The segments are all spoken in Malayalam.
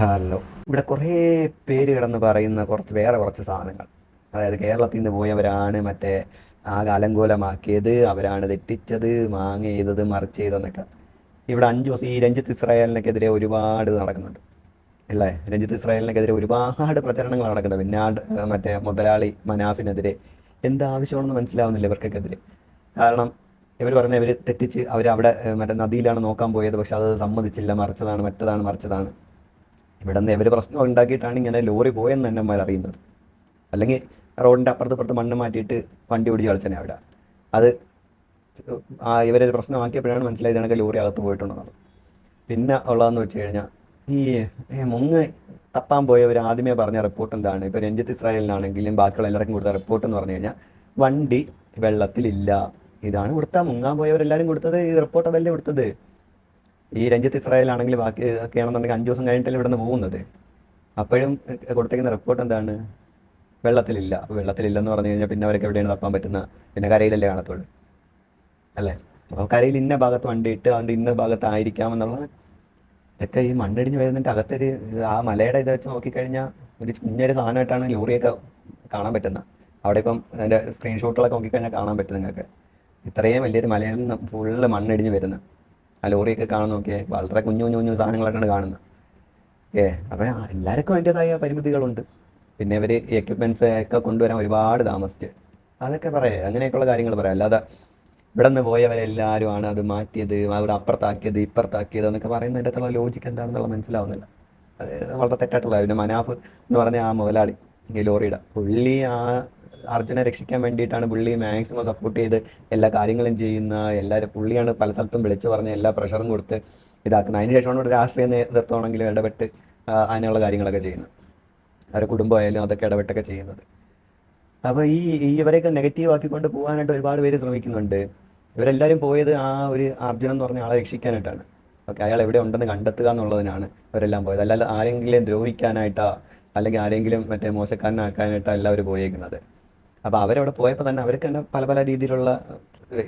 ഹലോ ഇവിടെ കുറേ പേര് കിടന്ന് പറയുന്ന കുറച്ച് വേറെ കുറച്ച് സാധനങ്ങൾ. അതായത് കേരളത്തിൽ നിന്ന് പോയവരാണ് മറ്റേ ആകെ അലങ്കോലമാക്കിയത് അവരാണ് തെറ്റിച്ചത് മാങ്ങ ചെയ്തത് മറിച്ച് ചെയ്തതെന്നൊക്കെ ഇവിടെ അഞ്ച് ദിവസം ഈ രഞ്ജിത്ത് ഇസ്രായേലിനെതിരെ ഒരുപാട് നടക്കുന്നുണ്ട്. അല്ലേ? രഞ്ജിത്ത് ഇസ്രായേലിനെതിരെ ഒരുപാട് പ്രചരണങ്ങൾ നടക്കുന്നത്. പിന്നാട് മറ്റേ മുതലാളി മനാഫിനെതിരെ. എന്താവശ്യമാണെന്ന് മനസ്സിലാവുന്നില്ല ഇവർക്കൊക്കെതിരെ. കാരണം ഇവർ പറഞ്ഞ ഇവർ തെറ്റിച്ച് അവർ അവിടെ മറ്റേ നദിയിലാണ് നോക്കാൻ പോയത്. പക്ഷെ അത് സമ്മതിച്ചില്ല. മറിച്ചതാണ് മറ്റതാണ് മറിച്ചതാണ്. ഇവിടെ നിന്ന് ഇവർ പ്രശ്നം ഉണ്ടാക്കിയിട്ടാണ് ഇങ്ങനെ ലോറി പോയെന്ന് തന്നെ അറിയുന്നത്. അല്ലെങ്കിൽ റോഡിന്റെ അപ്പുറത്ത് ഇപ്പുറത്ത് മണ്ണ് മാറ്റിയിട്ട് വണ്ടി ഓടിച്ച് കളിച്ചനെ അവിടെ. അത് ഇവരൊരു പ്രശ്നമാക്കിയപ്പോഴാണ് മനസ്സിലായത് കണക്ക് ലോറി അകത്ത് പോയിട്ടുണ്ടെന്നത് പിന്നെ ഉള്ളതെന്ന് വെച്ച് കഴിഞ്ഞാൽ ഈ മുങ്ങ് തപ്പാൻ പോയവർ ആദ്യമേ പറഞ്ഞ റിപ്പോർട്ട് എന്താണ്? ഇപ്പോൾ രഞ്ജിത്ത് ഇസ്രായേലിനാണെങ്കിലും ബാക്കിയുള്ള എല്ലാവർക്കും കൊടുത്ത റിപ്പോർട്ട് എന്ന് പറഞ്ഞു കഴിഞ്ഞാൽ വണ്ടി വെള്ളത്തിലില്ല. ഇതാണ് കൊടുത്ത മുങ്ങാൻ പോയവരെല്ലാവരും കൊടുത്തത് ഈ റിപ്പോർട്ട് അതല്ലേ കൊടുത്തത്? ഈ രഞ്ജിത്ത് ഇസ്രായേലാണെങ്കിൽ ബാക്കി ഒക്കെ ആണെന്നുണ്ടെങ്കിൽ അഞ്ച് ദിവസം കഴിഞ്ഞിട്ടല്ലേ ഇവിടെ നിന്ന് പോകുന്നത്. അപ്പോഴും കൊടുത്തേക്കുന്ന റിപ്പോർട്ട് എന്താണ്? വെള്ളത്തിലില്ല. വെള്ളത്തിലില്ലെന്ന് പറഞ്ഞു കഴിഞ്ഞാൽ പിന്നെ അവരൊക്കെ എവിടെയാണ് തപ്പാൻ പറ്റുന്ന? പിന്നെ കരയിലല്ലേ കാണത്തുള്ളൂ. അല്ലേ? അപ്പോൾ കരയിൽ ഇന്ന ഭാഗത്ത് വണ്ടിയിട്ട് അതിന്റെ ഇന്ന ഭാഗത്തായിരിക്കാം എന്നുള്ളത് ഇതൊക്കെ ഈ മണ്ണിടിഞ്ഞ് വരുന്നതിന്റെ അകത്തൊരു ആ മലയുടെ ഇത് വെച്ച് നോക്കിക്കഴിഞ്ഞാൽ ഒരു കുഞ്ഞൊരു സാധനമായിട്ടാണ് ലോറിയൊക്കെ കാണാൻ പറ്റുന്നത്. അവിടെ ഇപ്പം അതിന്റെ സ്ക്രീൻഷോട്ടുകളൊക്കെ നോക്കിക്കഴിഞ്ഞാൽ കാണാൻ പറ്റും നിങ്ങൾക്ക്. ഇത്രയും വലിയൊരു മലയിൽ നിന്ന് ഫുള്ള് മണ്ണിടിഞ്ഞ് വരുന്നത്. ആ ലോറിയൊക്കെ നോക്കിയേ വളരെ കുഞ്ഞു കുഞ്ഞു കുഞ്ഞു സാധനങ്ങളൊക്കെയാണ് കാണുന്നത്. ഏ അപ്പോൾ എല്ലാവർക്കും അതിന്റെതായ പരിമിതികളുണ്ട്. പിന്നെ ഇവർ എക്യുപ്മെന്റ്സ് ഒക്കെ കൊണ്ടുവരാൻ ഒരുപാട് താമസിച്ച്. അതൊക്കെ പറയാം അങ്ങനെയൊക്കെയുള്ള കാര്യങ്ങൾ പറയാം. അല്ലാതെ ഇവിടെ നിന്ന് പോയവരെല്ലാവരും ആണ് അത് മാറ്റിയത് അവിടെ അപ്പുറത്താക്കിയത് ഇപ്പുറത്താക്കിയത് എന്നൊക്കെ പറയുന്നതിന്റെ അകത്തുള്ള ലോജിക്ക് എന്താണെന്നുള്ള മനസ്സിലാവുന്നില്ല. അത് വളരെ തെറ്റായിട്ടുള്ള പിന്നെ മനാഫ് എന്ന് പറഞ്ഞ ആ മുതലാളി ഈ ലോറിയുടെ പുള്ളി ആ അർജുനെ രക്ഷിക്കാൻ വേണ്ടിയിട്ടാണ് പുള്ളി മാക്സിമം സപ്പോർട്ട് ചെയ്ത് എല്ലാ കാര്യങ്ങളും ചെയ്യുന്ന എല്ലാവരും പുള്ളിയാണ് പല സ്ഥലത്തും വിളിച്ചു പറഞ്ഞ് എല്ലാ പ്രഷറും കൊടുത്ത് ഇതാക്കുന്നത്. അതിന് ശേഷമാണ് ഇവിടെ രാഷ്ട്രീയ നേതൃത്വമാണെങ്കിലും ഇടപെട്ട് അതിനുള്ള കാര്യങ്ങളൊക്കെ ചെയ്യുന്നത്. അവരുടെ കുടുംബമായാലും അതൊക്കെ ഇടപെട്ടൊക്കെ ചെയ്യുന്നത്. അപ്പോൾ ഈ ഈ ഇവരെയൊക്കെ നെഗറ്റീവ് ആക്കിക്കൊണ്ട് പോകാനായിട്ട് ഒരുപാട് പേര് ശ്രമിക്കുന്നുണ്ട്. ഇവരെല്ലാവരും പോയത് ആ ഒരു അർജുനൻ എന്ന് പറഞ്ഞ ആളെ രക്ഷിക്കാനായിട്ടാണ്. ഓക്കെ അയാൾ എവിടെ ഉണ്ടെന്ന് കണ്ടെത്തുക എന്നുള്ളതിനാണ് ഇവരെല്ലാം പോയത്. അല്ലാതെ ആരെങ്കിലും ദ്രോഹിക്കാനായിട്ടാ അല്ലെങ്കിൽ ആരെങ്കിലും മറ്റേ മോശക്കാരനാക്കാനായിട്ടാ എല്ലാവരും പോയേക്കുന്നത്. അപ്പോൾ അവരവിടെ പോയപ്പോൾ തന്നെ അവർക്ക് തന്നെ പല പല രീതിയിലുള്ള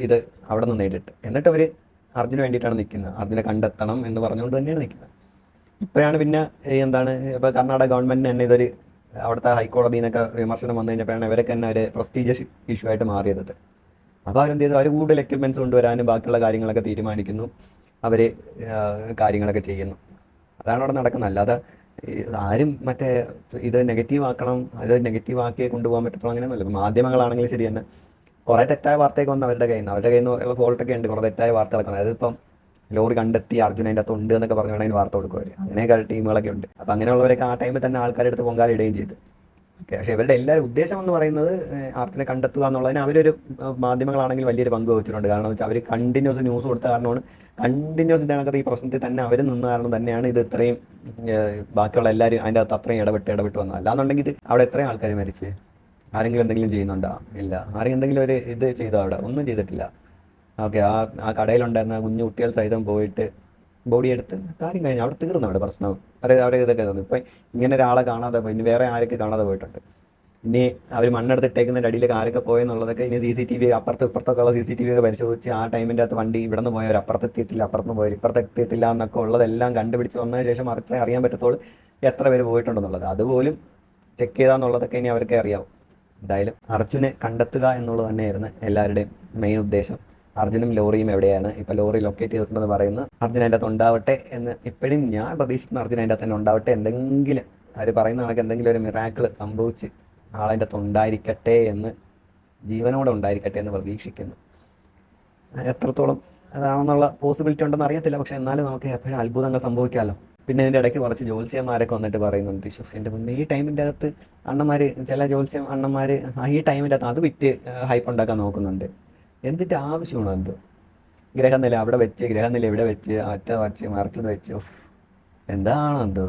ഇത് അവിടെ നിന്ന് നേടിയിട്ട്. എന്നിട്ട് അവർ അർജുന് വേണ്ടിയിട്ടാണ് നിൽക്കുന്നത്. അർജുനെ കണ്ടെത്തണം എന്ന് പറഞ്ഞുകൊണ്ട് തന്നെയാണ് നിൽക്കുന്നത്. ഇപ്പോഴാണ് പിന്നെ എന്താണ് ഇപ്പോൾ കർണാടക ഗവൺമെന്റിന് തന്നെ ഇതൊരു അവിടുത്തെ ഹൈക്കോടതിയിൽ നിന്നൊക്കെ വിമർശനം വന്നു കഴിഞ്ഞപ്പോഴാണ് ഇവരൊക്കെ തന്നെ ഒരു പ്രസ്റ്റീജിയസ് ഇഷ്യൂ ആയിട്ട് മാറിയത്. അപ്പോൾ അവരെന്ത് ചെയ്തു? അവർ കൂടുതൽ എക്യുപ്മെന്റ്സ് കൊണ്ടുവരാനും ബാക്കിയുള്ള കാര്യങ്ങളൊക്കെ തീരുമാനിക്കുന്നു. അവർ കാര്യങ്ങളൊക്കെ ചെയ്യുന്നു. അതാണ് അവിടെ നടക്കുന്നത്. അല്ലാതെ ആരും മറ്റേ ഇത് നെഗറ്റീവ് ആക്കണം അത് നെഗറ്റീവ് ആക്കി കൊണ്ടുപോകാൻ പറ്റത്തുള്ളൂ അങ്ങനെയൊന്നുമില്ല. ഇപ്പം മാധ്യമങ്ങളാണെങ്കിലും ശരി തന്നെ കുറേ തെറ്റായ വാർത്തയൊക്കെ വന്ന് അവരുടെ കയ്യിൽ നിന്ന് അവരുടെ കയ്യിൽ നിന്ന് ഫോൾട്ടൊക്കെ ഉണ്ട് കുറേ തെറ്റായ വാർത്തകളൊക്കെ അതിപ്പം അതിപ്പം ലോറി കണ്ടെത്തി അർജുനന്റെ അതിന്റെ ഉണ്ട് എന്നൊക്കെ പറഞ്ഞു വേണമെങ്കിൽ വാർത്ത കൊടുക്കും അവർ അങ്ങനെയൊക്കെ ടീമുകളൊക്കെ ഉണ്ട്. അപ്പം അങ്ങനെയുള്ളവരൊക്കെ ആ ടൈമിൽ തന്നെ ആൾക്കാരുടെ അടുത്ത് പൊങ്കാല ചെയ്തു. ഓക്കെ പക്ഷേ ഇവരുടെ എല്ലാവരും ഉദ്ദേശം എന്ന് പറയുന്നത് ആർത്തിനെ കണ്ടെത്തുക എന്നുള്ളതിന് അവരൊരു മാധ്യമങ്ങളാണെങ്കിൽ വലിയൊരു പങ്ക് വഹിച്ചിട്ടുണ്ട്. കാരണം വെച്ചാൽ അവർ കണ്ടിന്യൂസ് ന്യൂസ് കൊടുത്ത കാരണമാണ്. കണ്ടിന്യൂസ് ഇതിനകത്ത് ഈ പ്രശ്നത്തിൽ തന്നെ അവർ നിന്ന കാരണം തന്നെയാണ് ഇത് ഇത്രയും ബാക്കിയുള്ള എല്ലാവരും അതിന്റെ അകത്ത് അത്രയും ഇടപെട്ട് ഇടപെട്ട് വന്നത്. അല്ലാന്നുണ്ടെങ്കിൽ ഇത് അവിടെ എത്രയും ആൾക്കാർ മരിച്ച്? ആരെങ്കിലും എന്തെങ്കിലും ചെയ്യുന്നുണ്ടോ? ഇല്ല. ആരെങ്കിലും എന്തെങ്കിലും ഒരു ഇത് ചെയ്തോ അവിടെ? ഒന്നും ചെയ്തിട്ടില്ല. ഓക്കെ ആ ആ കടയിലുണ്ടായിരുന്ന കുഞ്ഞു കുട്ടികൾ സഹിതം പോയിട്ട് ബോഡി എടുത്ത് കാര്യം കഴിഞ്ഞു അവിടെ തീർന്നു അവിടെ പ്രശ്നം. അവിടെ അവിടെ ഇതൊക്കെ തന്നു. ഇപ്പം ഇങ്ങനെ ഒരാളെ കാണാതെ പോയി ഇനി വേറെ ആരൊക്കെ കാണാതെ പോയിട്ടുണ്ട്? ഇനി അവർ മണ്ണെടുത്തിട്ടേക്കുന്നതിന്റെ അടിയിലേക്ക് ആരൊക്കെ പോയെന്നുള്ളതൊക്കെ ഇനി സി സി ടി വി അപ്പുറത്ത് ഇപ്പുറത്തൊക്കെ ഉള്ള സി സി ടി വി ഒക്കെ പരിശോധിച്ച് ആ ടൈമിന്റെ അകത്ത് വണ്ടി ഇവിടെ നിന്ന് പോയവർ അപ്പുറത്തെത്തിയിട്ടില്ല അപ്പുറത്ത് പോയവർ ഇപ്പുറത്തെത്തിയിട്ടില്ല എന്നൊക്കെ ഉള്ളതെല്ലാം കണ്ടുപിടിച്ച് വന്നതിന് ശേഷം അത്ര അറിയാൻ പറ്റത്തുള്ളൂ എത്ര പേര് പോയിട്ടുണ്ടെന്നുള്ളത്. അതുപോലും ചെക്ക് ചെയ്താന്നുള്ളതൊക്കെ ഇനി അവർക്കേ അറിയാവും. എന്തായാലും അർജുനെ കണ്ടെത്തുക എന്നുള്ളത് തന്നെയായിരുന്നു എല്ലാവരുടെയും മെയിൻ ഉദ്ദേശം. അർജുനും ലോറിയും എവിടെയാണ്? ഇപ്പോൾ ലോറി ലൊക്കേറ്റ് ചെയ്തിട്ടുണ്ടെന്ന് പറയുന്നു. അർജുൻ അതിന്റെ അകത്ത് ഉണ്ടാവട്ടെ എന്ന് ഇപ്പോഴും ഞാൻ പ്രതീക്ഷിക്കുന്ന അർജുൻ അതിന്റെ അകത്ത് തന്നെ ഉണ്ടാവട്ടെ എന്തെങ്കിലും അവർ പറയുന്ന കണക്ക് എന്തെങ്കിലും ഒരു മിറാക്കിൾ സംഭവിച്ച് ആളതിന്റെ അകത്ത് ഉണ്ടായിരിക്കട്ടെ എന്ന് ജീവനോടെ ഉണ്ടായിരിക്കട്ടെ എന്ന് പ്രതീക്ഷിക്കുന്നു. എത്രത്തോളം അതാണെന്നുള്ള പോസിബിലിറ്റി ഉണ്ടെന്ന് അറിയത്തില്ല. പക്ഷെ എന്നാലും നമുക്ക് എപ്പോഴും അത്ഭുതങ്ങൾ സംഭവിക്കാമല്ലോ. പിന്നെ ഇതിന്റെ ഇടയ്ക്ക് കുറച്ച് ജോത്സ്യന്മാരൊക്കെ വന്നിട്ട് പറയുന്നുണ്ട് എന്റെ മുന്നേ ഈ ടൈമിന്റെ അകത്ത് അണ്ണന്മാർ ചില ജോത്സ്യം അണ്ണന്മാർ ഈ ടൈമിന്റെ അകത്ത് അത് വിറ്റ് ഹൈപ്പ് ഉണ്ടാക്കാൻ നോക്കുന്നുണ്ട്. എന്തിന്റെ ആവശ്യമാണോ എന്തോ? ഗ്രഹനില അവിടെ വെച്ച് ഗ്രഹനില ഇവിടെ വെച്ച് അറ്റ വച്ച് മറച്ചത് വെച്ച്. എന്താണ് എന്തോ?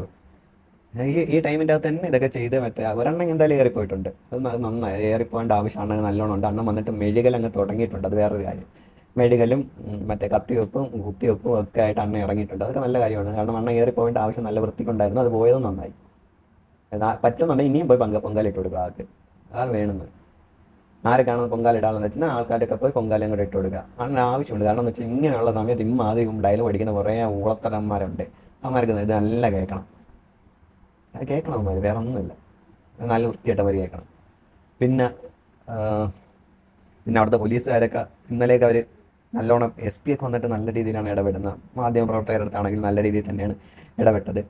ഈ ഈ ടൈമിന്റെ അകത്ത് തന്നെ ഇതൊക്കെ ചെയ്ത് മറ്റേ ഒരെണ്ണം എന്തായാലും ഏറിപ്പോയിട്ടുണ്ട്. അത് നന്നായി. ഏറിപ്പോകേണ്ട ആവശ്യമാണ് നല്ലോണം ഉണ്ട്. അണ്ണം വന്നിട്ട് മെഴുകൽ അങ്ങ് തുടങ്ങിയിട്ടുണ്ട്. അത് വേറൊരു കാര്യം. മെഴുകലും മറ്റേ കത്തിവെപ്പും കുത്തിവെപ്പും ഒക്കെ ആയിട്ട് അണ്ണ ഇറങ്ങിയിട്ടുണ്ട്. അതൊക്കെ നല്ല കാര്യമാണ്. കാരണം അണ്ണ ഏറിപ്പോകേണ്ട ആവശ്യം നല്ല വൃത്തിക്കുണ്ടായിരുന്നു. അത് പോയതും നന്നായി. പറ്റുന്നുണ്ടെങ്കിൽ ഇനിയും പോയി പങ്ക പൊങ്കാലിട്ട് കൊടുക്കുക ആൾക്ക്. അതാണ് വേണമെന്ന് ആരൊക്കെയാണ് പൊങ്കാലിടാമെന്ന് വെച്ചാൽ ആൾക്കാരൊക്കെ പോയി പൊങ്കാലയും കൂടെ ഇട്ട് കൊടുക്കുക. അങ്ങനെ ആവശ്യമുണ്ട്. കാരണം എന്ന് വെച്ചാൽ ഇങ്ങനെയുള്ള സമയത്ത് ഇമ്മാതിരിയും ഡയലോഗ് അടിക്കുന്ന കുറേ ഊളത്തരന്മാരുണ്ട്. അവന്മാർക്ക് ഇത് നല്ല കേൾക്കണം. കേൾക്കണം അവന്മാർ വേറെ ഒന്നുമില്ല. നല്ല വൃത്തിയായിട്ട് അവർ കേൾക്കണം. പിന്നെ പിന്നെ അവിടുത്തെ പോലീസുകാരൊക്കെ ഇന്നലെയൊക്കെ അവർ നല്ലോണം എസ് പി ഒക്കെ വന്നിട്ട് നല്ല രീതിയിലാണ് ഇടപെടുന്നത് മാധ്യമ പ്രവർത്തകരുടെ അടുത്താണെങ്കിൽ നല്ല രീതിയിൽ തന്നെയാണ് ഇടപെട്ടത്.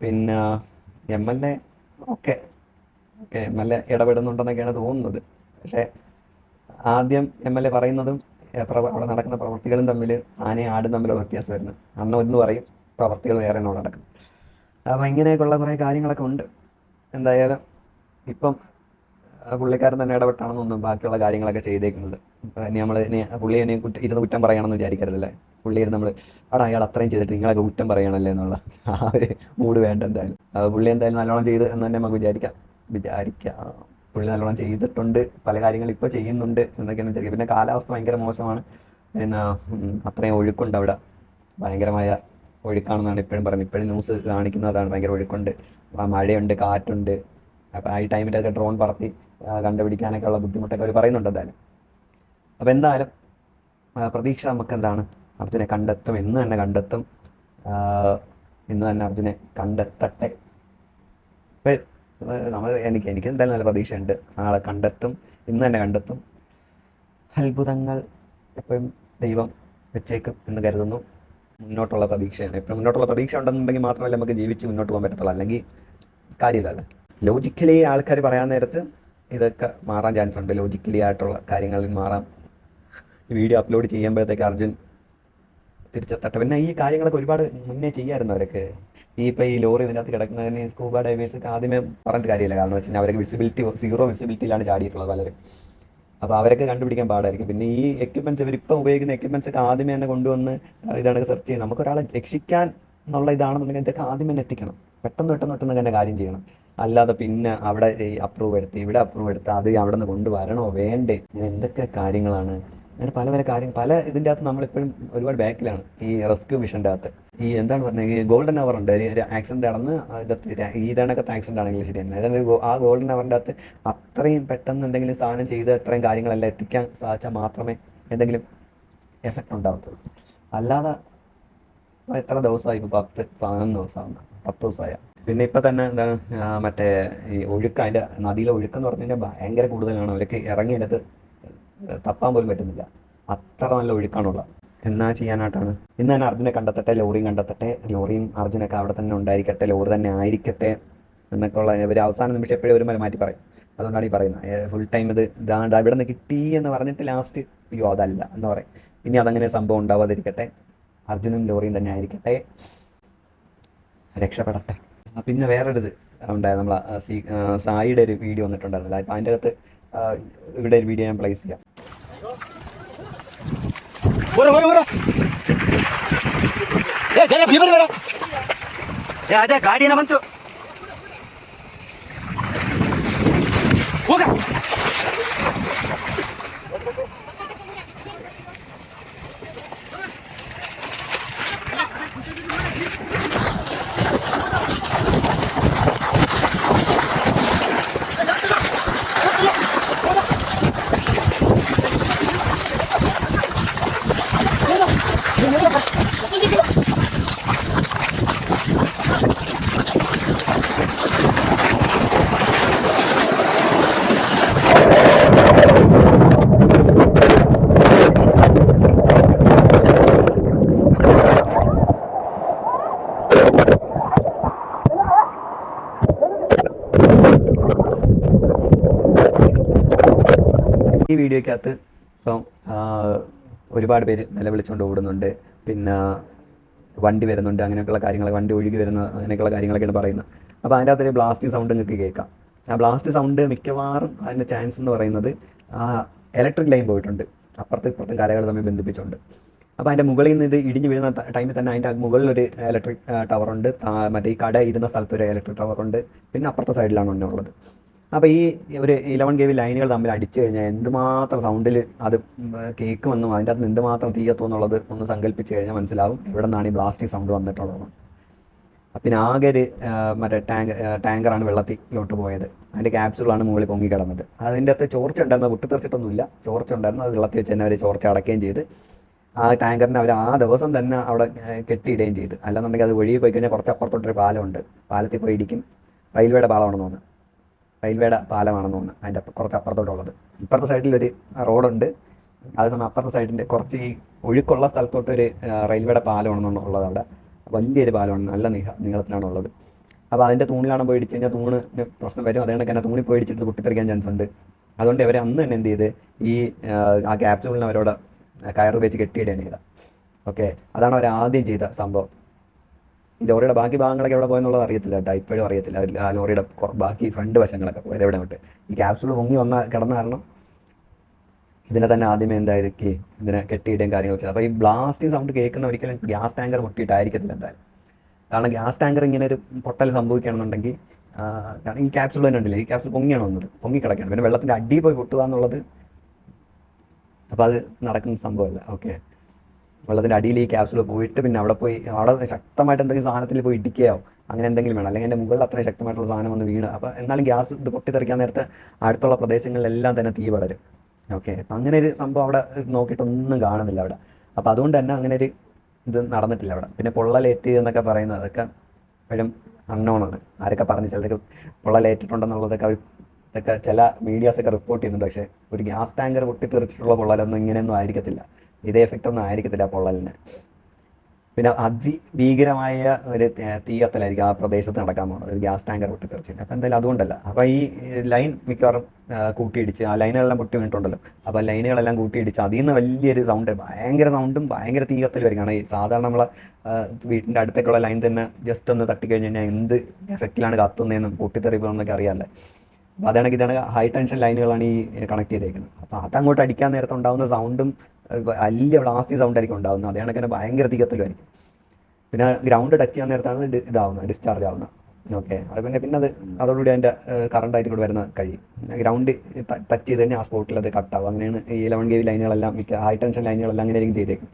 പിന്നെ എം എൽ എ ഒക്കെ ഓക്കെ എം എൽ എ ഇടപെടുന്നുണ്ടെന്നൊക്കെയാണ് തോന്നുന്നത്. പക്ഷേ ആദ്യം എം എൽ എ പറയുന്നതും അവിടെ നടക്കുന്ന പ്രവർത്തികളും തമ്മിൽ ആനയും ആടും തമ്മിലുള്ള വ്യത്യാസം വരുന്നത് അന്ന് ഒന്ന് പറയും പ്രവൃത്തികൾ വേറെ അവിടെ നടക്കുന്നത് അപ്പോൾ ഇങ്ങനെയൊക്കെയുള്ള കുറേ കാര്യങ്ങളൊക്കെ ഉണ്ട്. എന്തായാലും ഇപ്പം പുള്ളിക്കാരൻ തന്നെ ഇടപെട്ടാണെന്നൊന്നും ബാക്കിയുള്ള കാര്യങ്ങളൊക്കെ ചെയ്തേക്കുന്നത്. ഇനി നമ്മൾ ഇനി പുള്ളി ഇനി കുറ്റ ഇരുന്ന് കുറ്റം പറയണമെന്ന് വിചാരിക്കരുതല്ലേ? പുള്ളി ഇരുന്ന് നമ്മൾ അവിടെ അയാൾ അത്രയും ചെയ്തിട്ട് നിങ്ങളൊക്കെ കുറ്റം പറയണല്ലേ എന്നുള്ള ആ ഒരു മൂഡ് വേണ്ട എന്തായാലും. പുള്ളി എന്തായാലും നല്ലോണം ചെയ്ത് എന്ന് തന്നെ നമുക്ക് വിചാരിക്കാം. വിചാരിക്കാം. പുള്ളി നല്ലോണം ചെയ്തിട്ടുണ്ട് പല കാര്യങ്ങൾ ഇപ്പോൾ ചെയ്യുന്നുണ്ട് എന്നൊക്കെയാണ് വിചാരിക്കുക. പിന്നെ കാലാവസ്ഥ ഭയങ്കര മോശമാണ്. പിന്നെ അത്രയും ഒഴുക്കുണ്ട് അവിടെ. ഭയങ്കരമായ ഒഴുക്കാണെന്നാണ് ഇപ്പോഴും പറയുന്നത്. ഇപ്പോഴും ന്യൂസ് കാണിക്കുന്നതാണ് ഭയങ്കര ഒഴുക്കുണ്ട്. മഴയുണ്ട് കാറ്റുണ്ട്. അപ്പോൾ ആ ടൈമിൽ അതൊക്കെ ഡ്രോൺ പറത്തി കണ്ടുപിടിക്കാനൊക്കെ ഉള്ള ബുദ്ധിമുട്ടൊക്കെ അവർ പറയുന്നുണ്ട് എന്തായാലും. അപ്പോൾ എന്തായാലും പ്രതീക്ഷ നമുക്ക് എന്താണ്? അർജുനെ കണ്ടെത്തും. എന്ന് തന്നെ കണ്ടെത്തും. ഇന്ന് തന്നെ അർജുനെ കണ്ടെത്തട്ടെ. നമ്മൾ എനിക്ക് എനിക്ക് എന്തായാലും നല്ല പ്രതീക്ഷയുണ്ട്. ആളെ കണ്ടെത്തും. ഇന്ന് തന്നെ കണ്ടെത്തും. അത്ഭുതങ്ങൾ എപ്പോഴും ദൈവം വെച്ചേക്കും എന്ന് കരുതുന്നു. മുന്നോട്ടുള്ള പ്രതീക്ഷയാണ്. എപ്പോഴും മുന്നോട്ടുള്ള പ്രതീക്ഷ ഉണ്ടെന്നുണ്ടെങ്കിൽ മാത്രമല്ല നമുക്ക് ജീവിച്ച് മുന്നോട്ട് പോകാൻ പറ്റത്തുള്ളൂ. അല്ലെങ്കിൽ കാര്യമില്ലല്ലോ. ലോജിക്കലി ആൾക്കാർ പറയാൻ നേരത്ത് ഇതൊക്കെ മാറാൻ ചാൻസ് ഉണ്ട്. ലോജിക്കലി ആയിട്ടുള്ള കാര്യങ്ങളിൽ മാറാം. വീഡിയോ അപ്ലോഡ് ചെയ്യുമ്പോഴത്തേക്ക് അർജുൻ തിരിച്ചെത്തട്ടെ. പിന്നെ ഈ കാര്യങ്ങളൊക്കെ ഒരുപാട് മുന്നേ ചെയ്യാമായിരുന്നു അവരൊക്കെ? ഈ ഇപ്പോൾ ഈ ലോറി ഇതിനകത്ത് കിടക്കുന്നതിന് സ്കൂബ ഡൈവേഴ്സൊക്കെ ആദ്യമേ പറഞ്ഞിട്ട് കാര്യമില്ല. കാരണം വെച്ചാൽ അവർക്ക് വിസിബിലിറ്റി സീറോ വിസിബിലിറ്റിയിലാണ് ചാടിയിട്ടുള്ളത് പലരും. അപ്പോൾ അവരൊക്കെ കണ്ടുപിടിക്കാൻ പാടായിരിക്കും. പിന്നെ ഈ എക്യുപ്മെന്റ്സ് എക്യുപ്മെന്റ്സ് ഇവരിപ്പോൾ ഉപയോഗിക്കുന്ന എക്യുപ്മെന്റ്സ് ഒക്കെ ആദ്യമേ തന്നെ കൊണ്ടുവന്ന് ഇതാണ് സെർച്ച് ചെയ്യും നമുക്കൊരാളെ രക്ഷിക്കാൻ എന്നുള്ള ഇതാണെന്നുണ്ടെങ്കിൽ ഇതൊക്കെ ആദ്യം തന്നെ എത്തിക്കണം. പെട്ടെന്ന് പെട്ടെന്ന് പെട്ടെന്ന് തന്നെ കാര്യം ചെയ്യണം. അല്ലാതെ പിന്നെ അവിടെ അപ്രൂവ് എടുത്ത് ഇവിടെ അപ്രൂവ് എടുത്ത് അത് അവിടെ നിന്ന് കൊണ്ടുവരണോ വേണ്ടേ? ഇങ്ങനെ എന്തൊക്കെ കാര്യങ്ങളാണ് അങ്ങനെ പല പല കാര്യങ്ങൾ പല ഇതിന്റെ അകത്ത് നമ്മളിപ്പോഴും ഒരുപാട് ബാക്കിലാണ്. ഈ റെസ്ക്യൂ മിഷന്റെ അകത്ത്. ഈ എന്താണ് പറഞ്ഞത്? ഈ ഗോൾഡൻ അവർ ഉണ്ട്. ഒരു ആക്സിഡന്റ് നടന്ന് അതിന്റെ ഈ ഇതണക്കത്തെ ആക്സിഡന്റ് ആണെങ്കിലും ശരി തന്നെ അതായത് ആ ഗോൾഡൻ അവറിന്റെ അകത്ത് അത്രയും പെട്ടെന്ന് എന്തെങ്കിലും സാധനം ചെയ്ത് അത്രയും കാര്യങ്ങളെല്ലാം എത്തിക്കാൻ സാധിച്ചാൽ മാത്രമേ എന്തെങ്കിലും എഫക്റ്റ് ഉണ്ടാകത്തുള്ളൂ അല്ലാതെ ഇപ്പോൾ എത്ര ദിവസമായി? ഇപ്പോൾ പത്ത് പതിനൊന്ന് ദിവസമാണ് പത്ത് ദിവസമായ പിന്നെ ഇപ്പം തന്നെ എന്താണ് മറ്റേ ഈ ഒഴുക്ക് അതിന്റെ നദിയിലെ ഒഴുക്കെന്ന് പറഞ്ഞു കഴിഞ്ഞാൽ ഭയങ്കര കൂടുതലാണ്. അവർക്ക് ഇറങ്ങി അതിനകത്ത് തപ്പാൻ പോലും പറ്റുന്നില്ല. അത്ര നല്ല ഒഴുക്കാണുള്ളത്. എന്നാ ചെയ്യാനായിട്ടാണ്? ഇന്ന് തന്നെ അർജുനെ കണ്ടെത്തട്ടെ ലോറിയും കണ്ടെത്തട്ടെ ലോറിയും അർജുനൊക്കെ അവിടെ തന്നെ ഉണ്ടായിരിക്കട്ടെ ലോറി തന്നെ ആയിരിക്കട്ടെ എന്നൊക്കെ ഉള്ള ഇവർ അവസാന നിമിഷം എപ്പോഴും ഒരു മാറ്റി പറയും. അതുകൊണ്ടാണ് ഈ പറയുന്നത്. ഫുൾ ടൈം ഇത് ഇതാണ്ട് ഇവിടെ നിന്ന് കിട്ടി എന്ന് പറഞ്ഞിട്ട് ലാസ്റ്റ് അയ്യോ അതല്ല എന്ന് പറയും. ഇനി അതങ്ങനെ സംഭവം ഉണ്ടാവാതിരിക്കട്ടെ. അർജുനും ലോറിയും തന്നെ ആയിരിക്കട്ടെ. രക്ഷപ്പെടട്ടെ. പിന്നെ വേറൊരു ഇത് ഉണ്ടായത് നമ്മൾ സായിയുടെ ഒരു വീഡിയോ വന്നിട്ടുണ്ടായിരുന്നില്ല. അപ്പം അതിന്റെ അകത്ത് ഇവിടെ ഒരു വീഡിയോ ഞാൻ പ്ലേസ് ചെയ്യാം. બોલો બોલો બોલો એ જલે ભીમ બોલો એ આજે ગાડી ના બનતો ઓકે ഈ വീഡിയോയ്ക്കകത്ത് ഇപ്പം ഒരുപാട് പേര് നിലവിളിച്ചുകൊണ്ട് ഓടുന്നുണ്ട്. പിന്നെ വണ്ടി വരുന്നുണ്ട് അങ്ങനെയൊക്കെയുള്ള കാര്യങ്ങൾ വണ്ടി ഒഴുകി വരുന്ന അങ്ങനെയൊക്കെയുള്ള കാര്യങ്ങളൊക്കെയാണ് പറയുന്നത്. അപ്പോൾ അതിന്റെ അകത്തൊരു ബ്ലാസ്റ്റിംഗ് സൗണ്ട് നിങ്ങൾക്ക് കേൾക്കാം. ആ ബ്ലാസ്റ്റ് സൗണ്ട് മിക്കവാറും അതിന്റെ ചാൻസ് എന്ന് പറയുന്നത് ആ ഇലക്ട്രിക് ലൈൻ പോയിട്ടുണ്ട്. അപ്പുറത്തും ഇപ്പുറത്തും കരകൾ തമ്മിൽ ബന്ധിപ്പിച്ചുകൊണ്ട് അപ്പോൾ അതിന്റെ മുകളിൽ നിന്ന് ഇത് ഇടിഞ്ഞു വീഴുന്ന ടൈമിൽ തന്നെ അതിന്റെ മുകളിലൊരു ഇലക്ട്രിക് ടവറുണ്ട്. മറ്റേ ഈ കട ഇരുന്ന സ്ഥലത്തൊരു ഇലക്ട്രിക് ടവറുണ്ട്. പിന്നെ അപ്പുറത്തെ സൈഡിലാണ് ഉള്ളത് അപ്പോൾ ഈ ഒരു ഇലവൻ കെ വി ലൈനുകൾ തമ്മിൽ അടിച്ചു കഴിഞ്ഞാൽ എന്തുമാത്രം സൗണ്ടിൽ അത് കേൾക്കുമെന്നും അതിന്റെ അകത്ത് എന്തുമാത്രം തീയത്തുമെന്നുള്ളത് ഒന്ന് സങ്കല്പിച്ച് കഴിഞ്ഞാൽ മനസ്സിലാവും എവിടെ നിന്നാണ് ഈ ബ്ലാസ്റ്റിംഗ് സൗണ്ട് വന്നിട്ടുള്ളത് പിന്നെ ആകെ ഒരു മറ്റേ ടാങ്ക് ടാങ്കറാണ് വെള്ളത്തിലോട്ട് പോയത്. അതിന്റെ ക്യാപ്സുകളാണ് മുകളിൽ പൊങ്ങി കിടന്നത്. അതിന്റെ അകത്ത് ചോർച്ച ഉണ്ടായിരുന്നത് പൊട്ടിത്തെറിച്ചിട്ടൊന്നുമില്ല ചോർച്ച ഉണ്ടായിരുന്നു അത് വെള്ളത്തിൽ വെച്ച് തന്നെ അവർ ചോർച്ച അടയ്ക്കുകയും ചെയ്ത്. ആ ടാങ്കറിനെ അവർ ആ ദിവസം തന്നെ അവിടെ കെട്ടിയിടുകയും ചെയ്ത്. അല്ലാന്നുണ്ടെങ്കിൽ അത് ഒഴുകി പോയി കഴിഞ്ഞാൽ കുറച്ച് അപ്പുറത്തോട്ടൊരു പാലമുണ്ട്. പാലത്തിൽ പോയി ഇടിക്കും. റെയിൽവേയുടെ പാലമാണെന്ന് തോന്നുന്നു. റെയിൽവേയുടെ പാലമാണെന്ന് തോന്നുന്നു. അതിന്റെ കുറച്ച് അപ്പുറത്തോട്ടുള്ളത്. ഇപ്പുറത്തെ സൈഡിലൊരു റോഡുണ്ട്. അതേസമയം അപ്പുറത്തെ സൈഡിന്റെ കുറച്ച് ഈ ഒഴുക്കുള്ള സ്ഥലത്തോട്ട് ഒരു റെയിൽവേയുടെ പാലമാണെന്ന് ഉള്ളത് അവിടെ. വലിയൊരു പാലമാണ്. നല്ല നീള നീളത്തിലാണ് ഉള്ളത് അപ്പോൾ അതിന്റെ തൂണിലാണ് പോയി ഇടിച്ച് കഴിഞ്ഞാൽ തൂണിന് പ്രശ്നം വരും. അതുകൊണ്ട് തന്നെ തൂണിൽ പോയി ഇടിച്ചിട്ട് പൊട്ടിത്തെറിക്കാൻ ചാൻസ് ഉണ്ട്. അതുകൊണ്ട് ഇവരെ അന്ന് തന്നെ എന്ത് ചെയ്ത് ഈ ആ, ക്യാപ്സൂളിന് അവരോട് കയറ് വെച്ച് കെട്ടിയിടുകയാണ് ചെയ്തത്. ഓക്കെ അതാണ് അവർ ആദ്യം ചെയ്ത സംഭവം. ലോറിയുടെ ബാക്കി ഭാഗങ്ങളൊക്കെ എവിടെ പോയെന്നുള്ളത് അറിയത്തില്ല കേട്ടോ. ഇപ്പോഴും അറിയത്തില്ല. ആ ലോറിയുടെ ബാക്കി ഫ്രണ്ട് വശങ്ങളൊക്കെ പോയത് എവിടെ വിട്ട് ഈ ക്യാപ്സൂൾ പൊങ്ങി വന്ന കിടന്ന കാരണം ഇതിനെ തന്നെ ആദ്യമേ എന്തായിരിക്കും ഇതിനെ കെട്ടിയിടുകയും കാര്യങ്ങൾ വെച്ചത് അപ്പോൾ ഈ ബ്ലാസ്റ്റിംഗ് സൗണ്ട് കേൾക്കുന്ന ഒരിക്കലും ഗ്യാസ് ടാങ്കർ പൊട്ടിയിട്ടായിരിക്കത്തില്ല എന്തായാലും. കാരണം ഗ്യാസ് ടാങ്കർ ഇങ്ങനെ ഒരു പൊട്ടൽ സംഭവിക്കുകയാണെന്നുണ്ടെങ്കിൽ കാരണം ഈ ക്യാപ്സൂൾ തന്നെ ഉണ്ടല്ലേ? ഈ ക്യാപ്സൂൾ പൊങ്ങിയാണ് വന്നത്. പൊങ്ങി കിടക്കുകയാണ് പിന്നെ വെള്ളത്തിന്റെ അടിയിൽ പോയി പൊട്ടുക എന്നുള്ളത് അപ്പോൾ അത് നടക്കുന്ന സംഭവമല്ല. ഓക്കെ വെള്ളത്തിന്റെ അടിയിൽ ഈ ക്യാപ്സൂൾ പോയിട്ട് പിന്നെ അവിടെ പോയി അവിടെ ശക്തമായിട്ട് എന്തെങ്കിലും സാധനത്തിൽ പോയി ഇടിക്കുകയോ അങ്ങനെ എന്തെങ്കിലും വേണം. അല്ലെങ്കിൽ എന്റെ മുകളിൽ അത്രയും ശക്തമായിട്ടുള്ള സാധനം വന്ന് വീണ്. അപ്പോൾ എന്നാലും ഗ്യാസ് ഇത് പൊട്ടിത്തെറിക്കാൻ നേരത്തെ അടുത്തുള്ള പ്രദേശങ്ങളിലെല്ലാം തന്നെ തീ വളരും ഓക്കെ അപ്പം അങ്ങനെ ഒരു സംഭവം അവിടെ നോക്കിയിട്ടൊന്നും കാണുന്നില്ല അവിടെ. അപ്പോൾ അതുകൊണ്ട് തന്നെ അങ്ങനെ ഒരു ഇത് നടന്നിട്ടില്ല അവിടെ. പിന്നെ പൊള്ളലേറ്റ് എന്നൊക്കെ പറയുന്നത് അതൊക്കെ എപ്പോഴും അൺനോണാണ് ആരൊക്കെ പറഞ്ഞ് ചിലർക്ക് പൊള്ളലേറ്റിട്ടുണ്ടെന്നുള്ളതൊക്കെ അവർ ഇതൊക്കെ ചില മീഡിയാസൊക്കെ റിപ്പോർട്ട് ചെയ്യുന്നുണ്ട്. പക്ഷേ ഒരു ഗ്യാസ് ടാങ്കർ പൊട്ടിത്തെറിച്ചിട്ടുള്ള പൊള്ളലൊന്നും ഇങ്ങനെയൊന്നും ആയിരിക്കത്തില്ല. ഇതേ എഫക്റ്റ് ഒന്നും ആയിരിക്കത്തില്ല പൊള്ളലിന്. പിന്നെ അതിഭീകരമായ ഒരു തീയത്തലായിരിക്കും ആ പ്രദേശത്ത് നടക്കാൻ പോകുന്നത്. ഒരു ഗ്യാസ് ടാങ്കർ പൊട്ടിത്തെറിച്ചിട്ട് അപ്പോൾ എന്തായാലും അതുകൊണ്ടല്ല. അപ്പോൾ ഈ ലൈൻ മിക്കവാറും കൂട്ടിയിടിച്ച് ആ ലൈനുകളെല്ലാം പൊട്ടി വീണിട്ടുണ്ടല്ലോ അപ്പോൾ ലൈനുകളെല്ലാം കൂട്ടിയിടിച്ച് അതിൽ നിന്ന് വലിയൊരു സൗണ്ട് ഭയങ്കര സൗണ്ടും ഭയങ്കര തീയത്തലും വരും കാരണം ഈ സാധാരണ നമ്മളെ വീട്ടിന്റെ അടുത്തേക്കുള്ള ലൈൻ തന്നെ ജസ്റ്റ് ഒന്ന് തട്ടിക്കഴിഞ്ഞ് കഴിഞ്ഞാൽ എന്ത് എഫക്റ്റിലാണ് കത്തുന്നതെന്നും പൊട്ടിത്തെറിപ്പോന്നൊക്കെ അറിയാമല്ലേ അപ്പോൾ അതാണെങ്കിൽ ഇതാണ് ഹൈ ടെൻഷൻ ലൈനുകളാണ് ഈ കണക്ട് ചെയ്തേക്കുന്നത്. അപ്പോൾ അതങ്ങോട്ട് അടിക്കാൻ നേരത്തെ ഉണ്ടാകുന്ന സൗണ്ടും വലിയ ബ്ലാസ്റ്റി സൗണ്ട് ആയിരിക്കും ഉണ്ടാകുന്നത് അതേ കണക്കിന് ഭയങ്കര തികത്തലുമായിരിക്കും പിന്നെ ഗ്രൗണ്ട് ടച്ച് ചെയ്യാൻ നേരത്താണ് ഇതാവുന്നത് ഡിസ്ചാർജ് ആവുന്നത്. ഓക്കെ അത് പിന്നെ പിന്നെ അത് അതോടുകൂടി അതിന്റെ കറണ്ടായിട്ട് വരുന്ന കഴിയും. ഗ്രൗണ്ട് ടച്ച് ചെയ്ത് കഴിഞ്ഞാൽ ആ സ്പോട്ടിൽ അത് കട്ടാവും അങ്ങനെയാണ് ഈ ഇലവൻ കെ വി ലൈനുകളെല്ലാം മിക്ക ഹൈ ടെൻഷൻ ലൈനുകളെല്ലാം അങ്ങനെ ആയിരിക്കും ചെയ്തേക്കുന്നത്.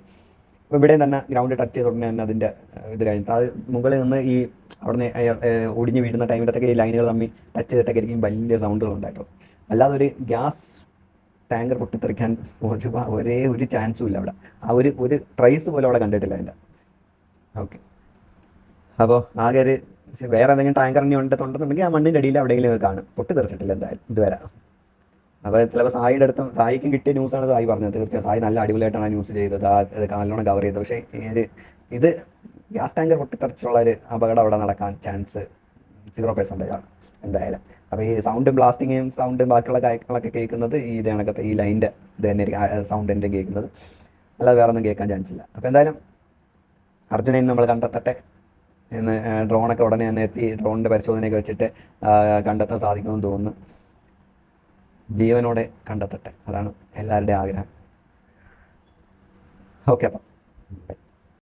അപ്പോൾ ഇവിടെ തന്നെ ഗ്രൗണ്ട് ടച്ച് ചെയ്ത ഉടനെ തന്നെ അതിന്റെ ഇത് കഴിഞ്ഞിട്ട് അത് മുകളിൽ നിന്ന് ഈ അവിടുന്ന് ഒടിഞ്ഞ് വീഴുന്ന ടൈമിലത്തൊക്കെ ഈ ലൈനുകൾ തമ്മിൽ ടച്ച് ചെയ്തിട്ടൊക്കെ ആയിരിക്കും വലിയ സൗണ്ടുകൾ ഉണ്ടായിട്ടുള്ളത്. അല്ലാതെ ഒരു ഗ്യാസ് ടാങ്കർ പൊട്ടിത്തെറിക്കാൻ ഒരു ഒരേ ഒരു ചാൻസും ഇല്ല അവിടെ. ആ ഒരു ഒരു ട്രൈസ് പോലും അവിടെ കണ്ടിട്ടില്ല അതിന്റെ. ഓക്കെ അപ്പോൾ ആകെ ഒരു വേറെ എന്തെങ്കിലും ടാങ്കർ ഇനി ഉണ്ടെന്നുണ്ടെന്നുണ്ടെങ്കിൽ ആ മണ്ണിന്റെ അടിയിൽ എവിടെയെങ്കിലും കാണും. പൊട്ടിത്തെറിച്ചിട്ടില്ല എന്തായാലും ഇതുവരെ. അപ്പോൾ ചിലപ്പോൾ സായിയുടെ അടുത്തും സായിക്കും കിട്ടിയ ന്യൂസാണ് സായി പറഞ്ഞത്. തീർച്ചയായും സായി നല്ല അടിപൊളിയായിട്ടാണ് ആ ന്യൂസ് ചെയ്തത്. ആ നല്ലോണം കവർ ചെയ്തത്. പക്ഷേ ഇത് ഇത് ഗ്യാസ് ടാങ്കർ പൊട്ടിത്തെറിച്ചുള്ള ഒരു അപകടം അവിടെ നടക്കാൻ ചാൻസ് സീറോ പെർസെന്റേജ് ആണ്. എന്തായാലും. അപ്പോൾ ഈ സൗണ്ടും ബ്ലാസ്റ്റിങ്ങും സൗണ്ടും ബാക്കിയുള്ള കാര്യങ്ങളൊക്കെ കേൾക്കുന്നത് ഈ ഇതേണക്കത്തെ ഈ ലൈന്റെ ഇത് തന്നെ സൗണ്ട് എന്റെ കേൾക്കുന്നത്. അല്ലാതെ വേറെ ഒന്നും കേൾക്കാൻ ചാൻസ് ഇല്ല. അപ്പോൾ എന്തായാലും അർജുനയും നമ്മൾ കണ്ടെത്തട്ടെ എന്ന് ഡ്രോണൊക്കെ ഉടനെ തന്നെ എത്തി ഡ്രോണിന്റെ പരിശോധനയൊക്കെ വെച്ചിട്ട് കണ്ടെത്താൻ സാധിക്കുമെന്ന് തോന്നുന്നു. ജീവനോടെ കണ്ടെത്തട്ടെ. അതാണ് എല്ലാവരുടെയും ആഗ്രഹം. ഓക്കെ അപ്പം. ബൈ